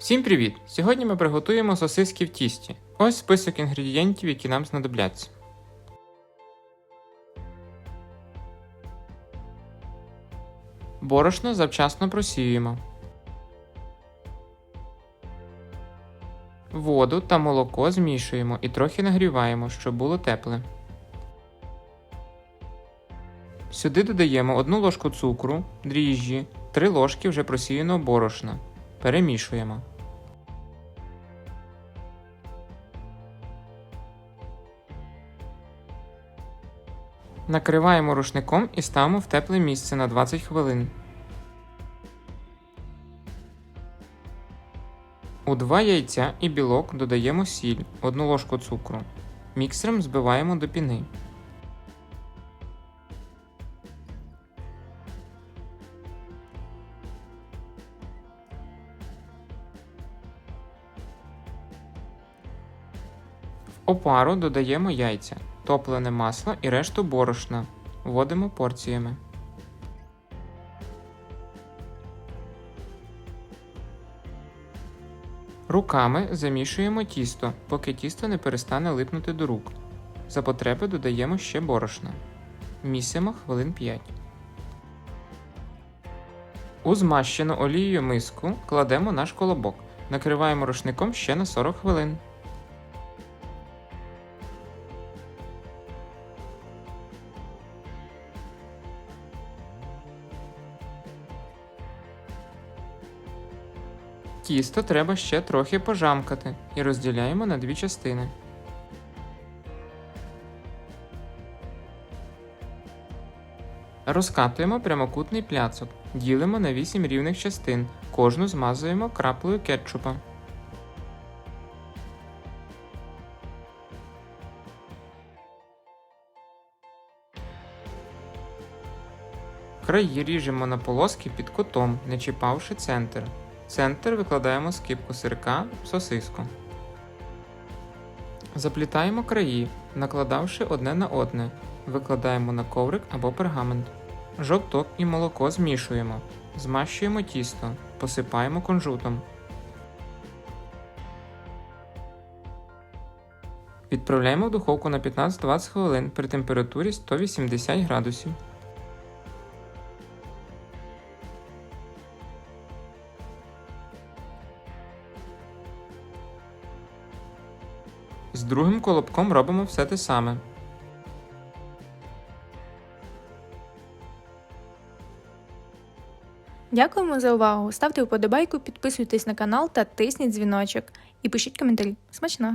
Всім привіт! Сьогодні ми приготуємо сосиски в тісті. Ось список інгредієнтів, які нам знадобляться. Борошно завчасно просіюємо. Воду та молоко змішуємо і трохи нагріваємо, щоб було тепле. Сюди додаємо 1 ложку цукру, дріжджі, 3 ложки вже просіяного борошна. Перемішуємо. Накриваємо рушником і ставимо в тепле місце на 20 хвилин. У 2 яйця і білок додаємо сіль, 1 ложку цукру. Міксером збиваємо до піни. Опару додаємо яйця, топлене масло і решту борошна. Вводимо порціями. Руками замішуємо тісто, поки тісто не перестане липнути до рук. За потреби додаємо ще борошна. Місимо хвилин 5. У змащену олією миску кладемо наш колобок. Накриваємо рушником ще на 40 хвилин. Тісто треба ще трохи пожамкати і розділяємо на дві частини. Розкатуємо прямокутний пляцок, ділимо на 8 рівних частин, кожну змазуємо краплею кетчупа. Краї ріжемо на полоски під кутом, не чіпавши центр. Центр викладаємо скибку сирка в сосиску. Заплітаємо краї, накладавши одне на одне. Викладаємо на коврик або пергамент. Жовток і молоко змішуємо. Змащуємо тісто, посипаємо кунжутом. Відправляємо в духовку на 15-20 хвилин при температурі 180 градусів. З другим колобком робимо все те саме. Дякуємо за увагу. Ставте вподобайку, підписуйтесь на канал та тисніть дзвіночок. І пишіть коментарі. Смачного!